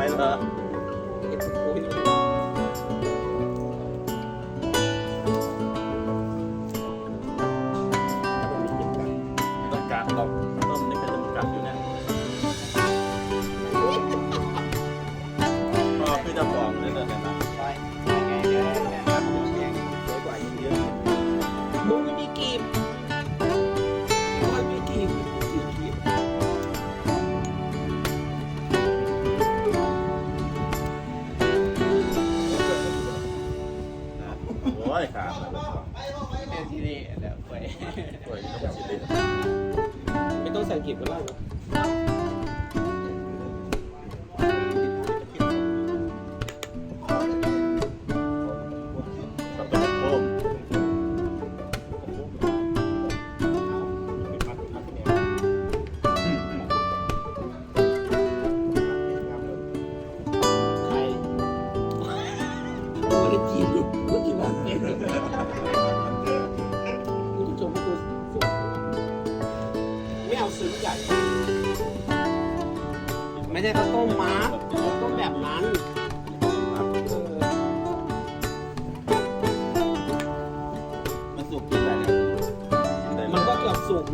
来了呢 ป่วไม่ต้องใส่กีบก็ได้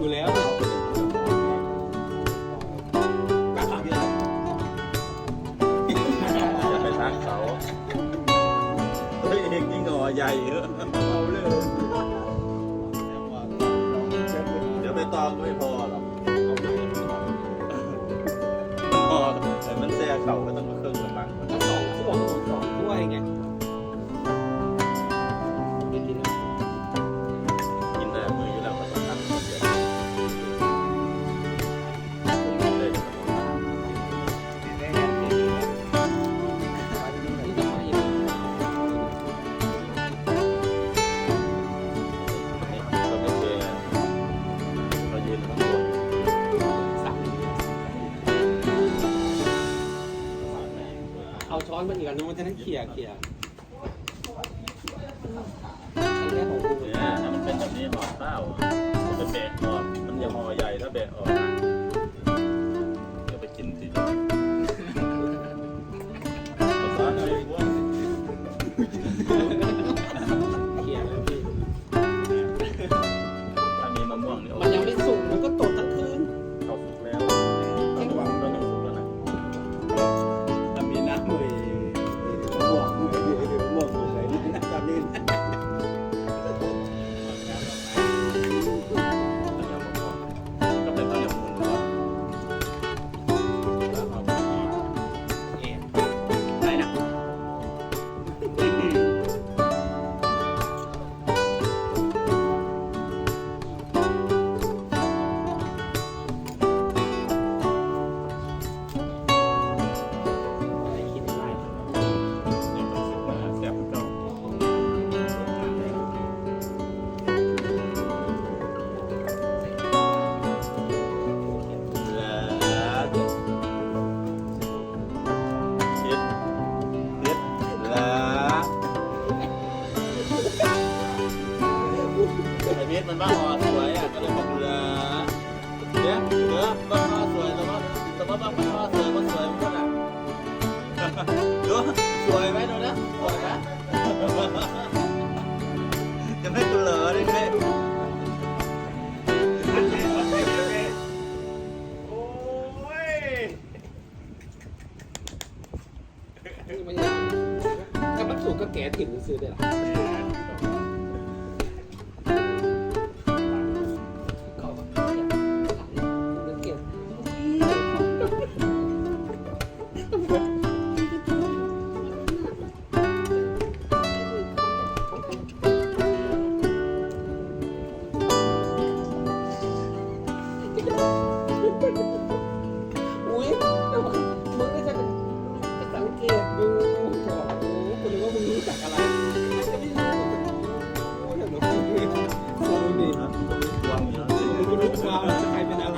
Léo. ฉะนั้นเคลียร์เคลียร์ ถ้ามันสูงก็แก่ถิ่นซื้อได้หรอ Suara 边来了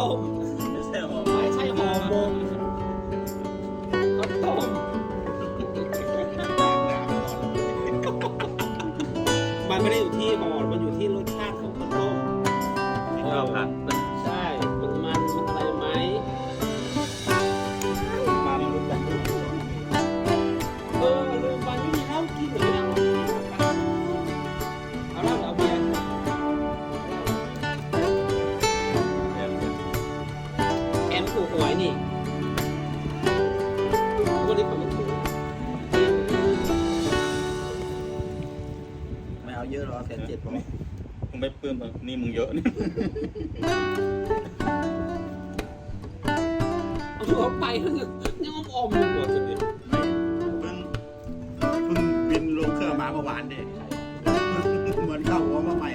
home. เอาเยอะหรอแสนเจ็ดพอมึงไม่เพื่มหรอกนี่มึงเยอะนี่ เอาหัวไปยังยัอมอยู่หัดเพิ่งเพิ่งบินลงเครื่องมาเมื่อวานเนี่ยเหมือนเข้าหัวมาใหม่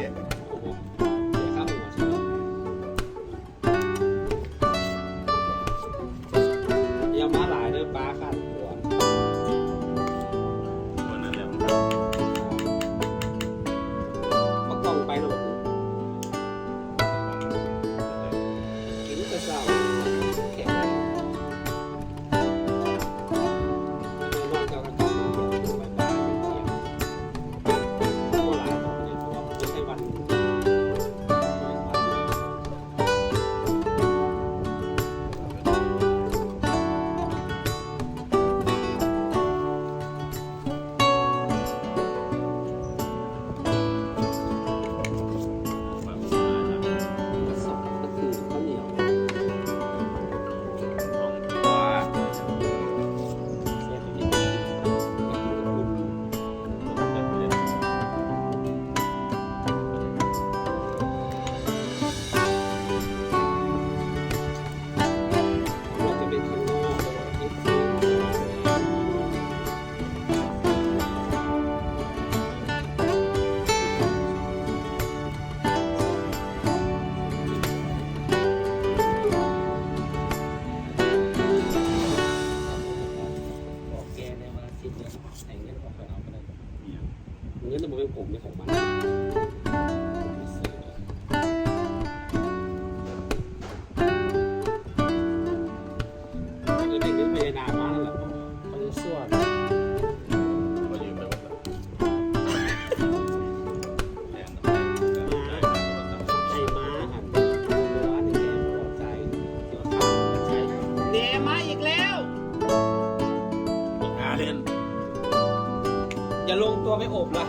ไม่อบเลย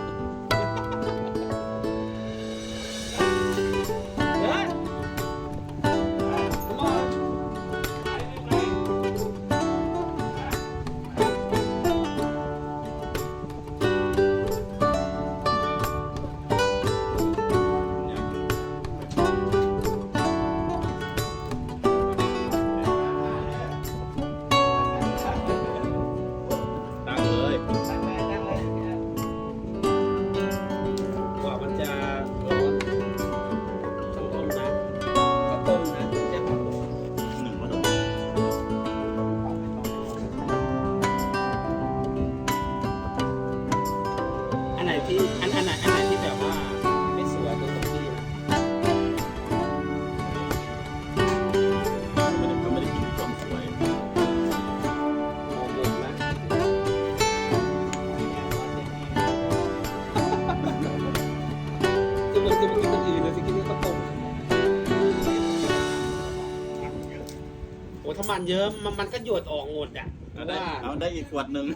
โอ้ถ้ามันเยอะมันมันก็หยดออกหมดอะเอาได้เอาได้อีกขวดหนึ่ง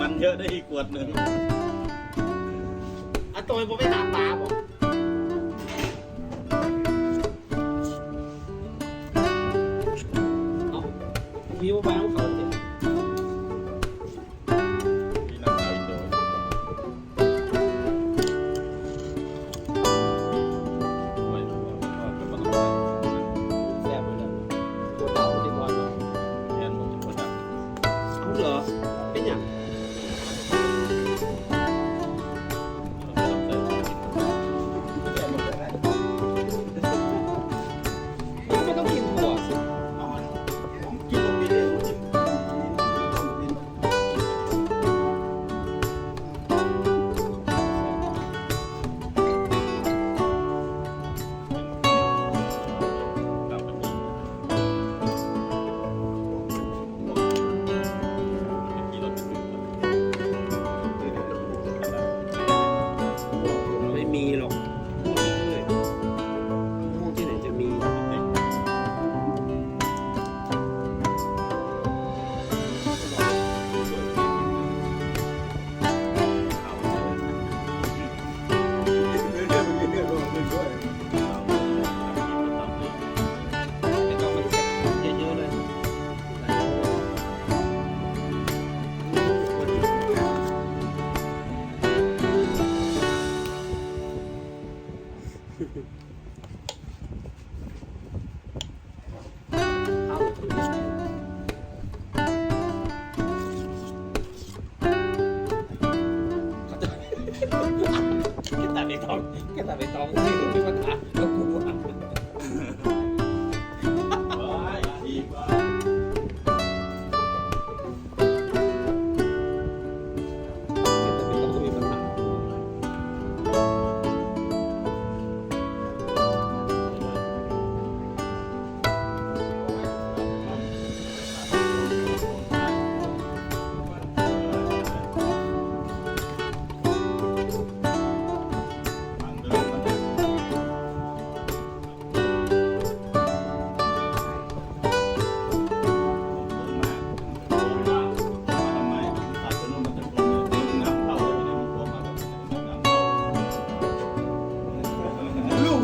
มันเยอะได้อีกขวดหนึ่งเอะตัวผมไปตาปลาบอกเอาวิวไปของเขา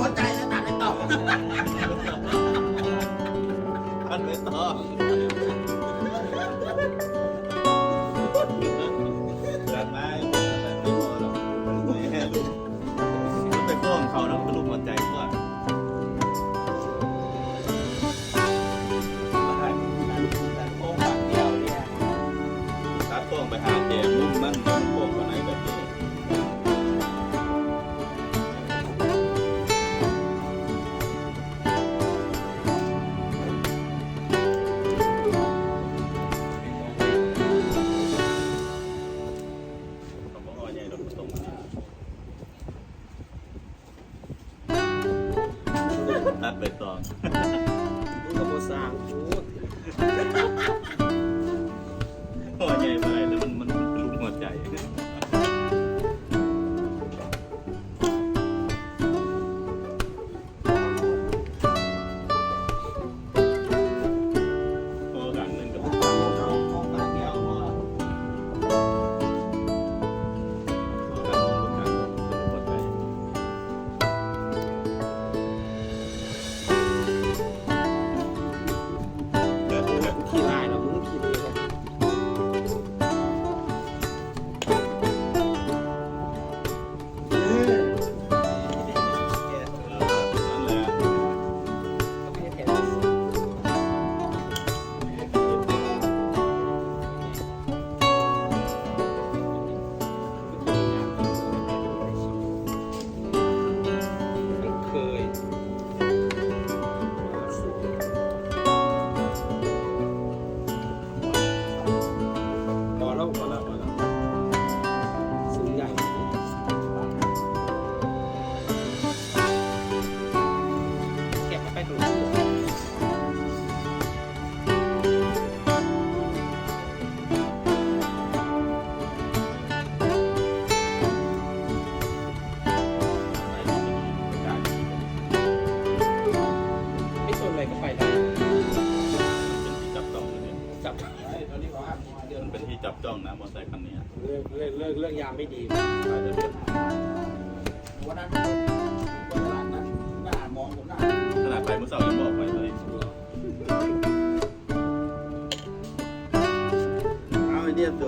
เขาใจแล้วตัดไปต่อ มันไม่ต้อง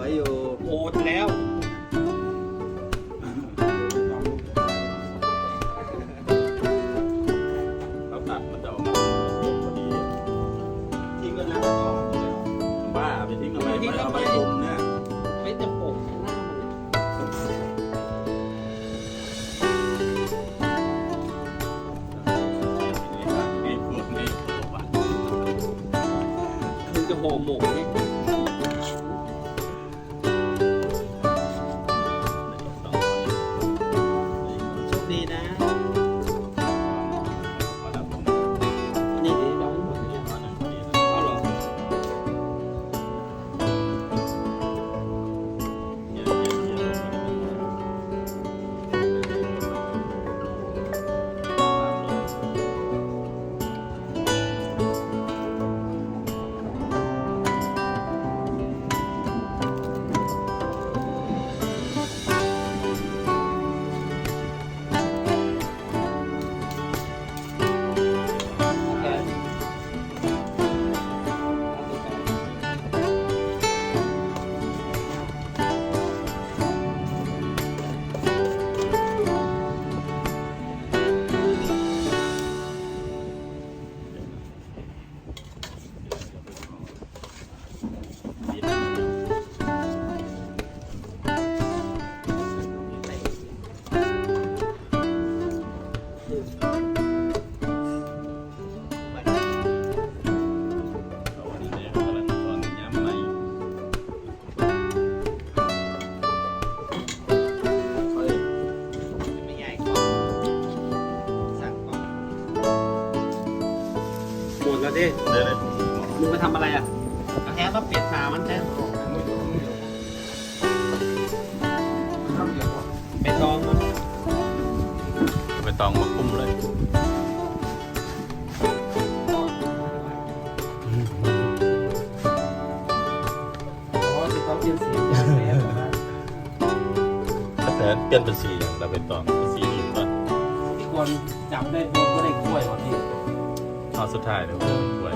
วยอยู่ โอดแล้ว ตองมาคุ้มเลยถ้าแต่เปลี่ยนเป็นสีอย่เราไปตองเป็นสีอื่นก่อนที่คนจำได้ผมก็ได้กล้วยวันนี้เอาสุดท้ายเดี๋ยวกล้วย